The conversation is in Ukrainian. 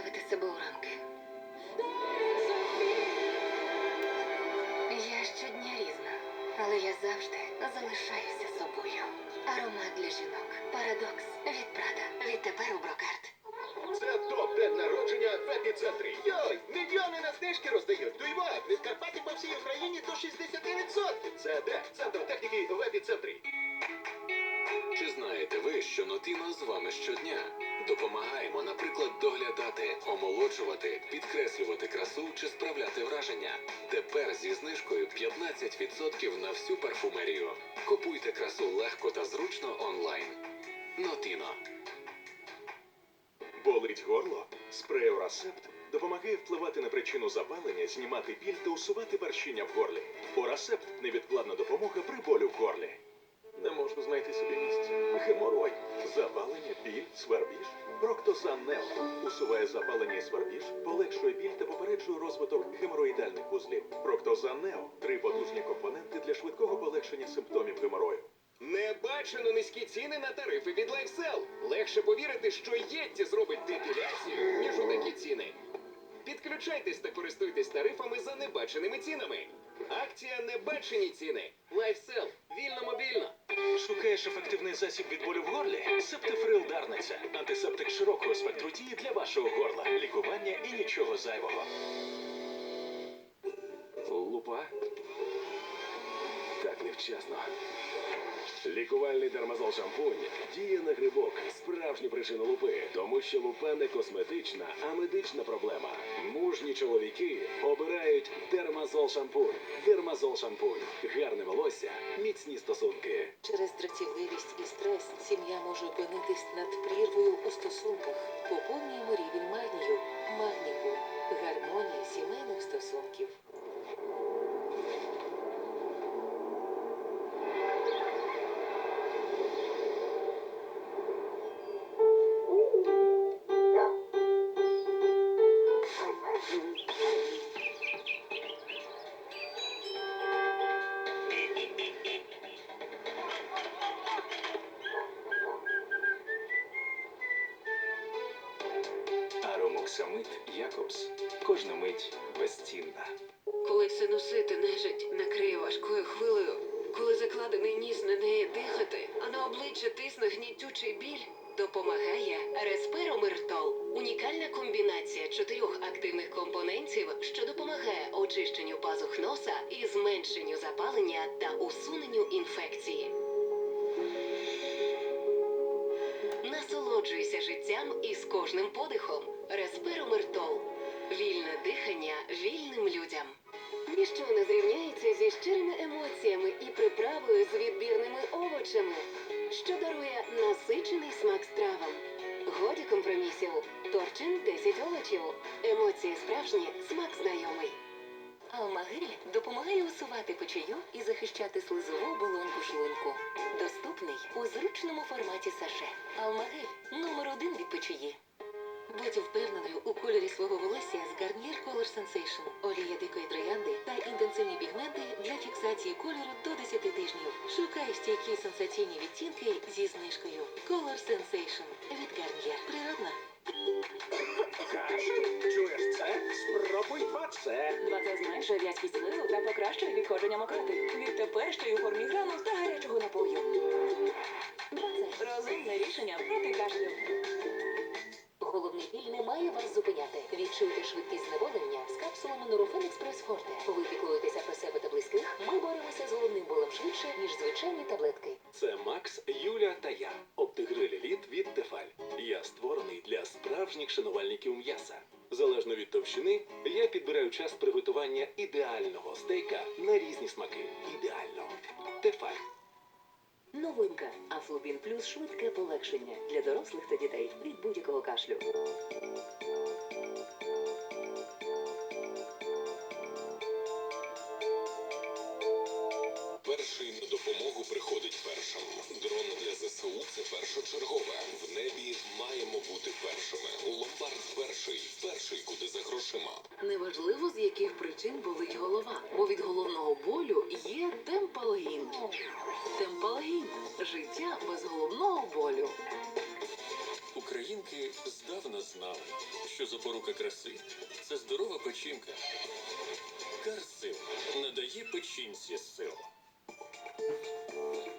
позбавити себе уранки. Я щодня різна, але я завжди залишаюся собою. Аромат для жінок. Парадокс від Прада. Відтепер у брокарт. Свято день народження в епіцентрі. Йой! Мільйони на знижки роздають. Дуйва! Від Карпатів по всій Україні до 60%. Це де? Центр техніки в епіцентрі. Чи знаєте ви, що Нотіна з вами щодня? Допомагаємо, наприклад, доглядати, омолоджувати, підкреслювати красу чи справляти враження. Тепер зі знижкою 15% на всю парфумерію. Купуйте красу легко та зручно онлайн. Нотіно. Болить горло? Спрей Орасепт допомагає впливати на причину запалення, знімати біль та усувати першіння в горлі. Орасепт невідкладна допомога при болю в горлі. Не можу знайти собі місця. Геморой, запалення, біль, свербіж. Проктозан Нео усуває запалення і свербіж, полегшує біль та попереджує розвиток геморроїдальних вузлів. Проктозан три потужні компоненти для швидкого полегшення симптомів геморою. Небачено низькі ціни на тарифи від LifeSell. Легше повірити, що Єтті зробить депіляцію, ніж у такі ціни. Підключайтесь та користуйтесь тарифами за небаченими цінами. Акція Небачені ціни. Лайфсел. Вільно мобільно. Шукаєш ефективний засіб від болю в горлі? Септифрил Дарниця. Антисептик широкого спектру дії для вашого горла. Лікування і нічого зайвого. Лупа? Так невчасно. Лікувальний дермазол шампунь діє на грибок, справжню причину лупи, тому що лупа не косметична, а медична проблема. Мужні чоловіки обирають дермазол шампунь. Дермазол шампунь. Гарне волосся, міцні стосунки. Через дратівливість і стрес сім'я може опинитись над прірвою у стосунках. Поповнюємо рівень магнію. Аромоксамид Якобс. Кожна мить безцінна. Коли синусити нежить накриє важкою хвилею, коли закладений ніс не неє дихати, а на обличчя тисне гнітючий біль, допомагає Респиромиртол. Унікальна комбінація чотирьох активних компонентів, що допомагає очищенню пазух носа і зменшенню запалення та усуненню інфекції. Насолоджуйся життям із кожним подихом. Респиромиртол. Вільне дихання вільним людям. Ніщо не зрівняється зі щирими емоціями і приправою з відбірними овочами, що дарує насичений смак стравам. Годі компромісів. Торчин 10 овочів. Емоції справжні, смак знайомий. Алмагель допомагає усувати печію і захищати слизову оболонку шлунку. Доступний у зручному форматі саше. Алмагель номер один від печії. Будь впевненою у кольорі свого волосся з Garnier Color Sensation. Олія дикої троянди та інтенсивні пігменти для фіксації кольору до 10 тижнів. Шукай стійкі сенсаційні відтінки зі знижкою. Color Sensation від Garnier. Це в'язкість слизу та покращує відходження мокроти. Відтепер ще й у формі грану та гарячого напою. Розумне рішення проти кашлю. Головний біль не має вас зупиняти. Відчуйте швидкість зневолення з капсулами Нурофен Експрес Форте. Ви піклуєтеся про себе та близьких. Ми боремося з головним болем швидше, ніж звичайні таблетки. Це Макс, Юля та я. Оптигрилі від Тефаль. Я створений справжніх шанувальників м'яса. Залежно від товщини, я підбираю час приготування ідеального стейка на різні смаки. Ідеально. Тефаль. Новинка. Афлобін плюс швидке полегшення для дорослих та дітей від будь-якого кашлю. Перший на допомогу приходить першим. Дрон для ЗСУ це першочергове. В небі маємо бути першими. Ломбард перший, перший куди за грошима. Неважливо, з яких причин болить голова, бо від головного болю є темпалгін. Темпалгін життя без головного болю. Українки здавна знали, що запорука краси це здорова печінка. Карсил надає печінці сил. Thank you.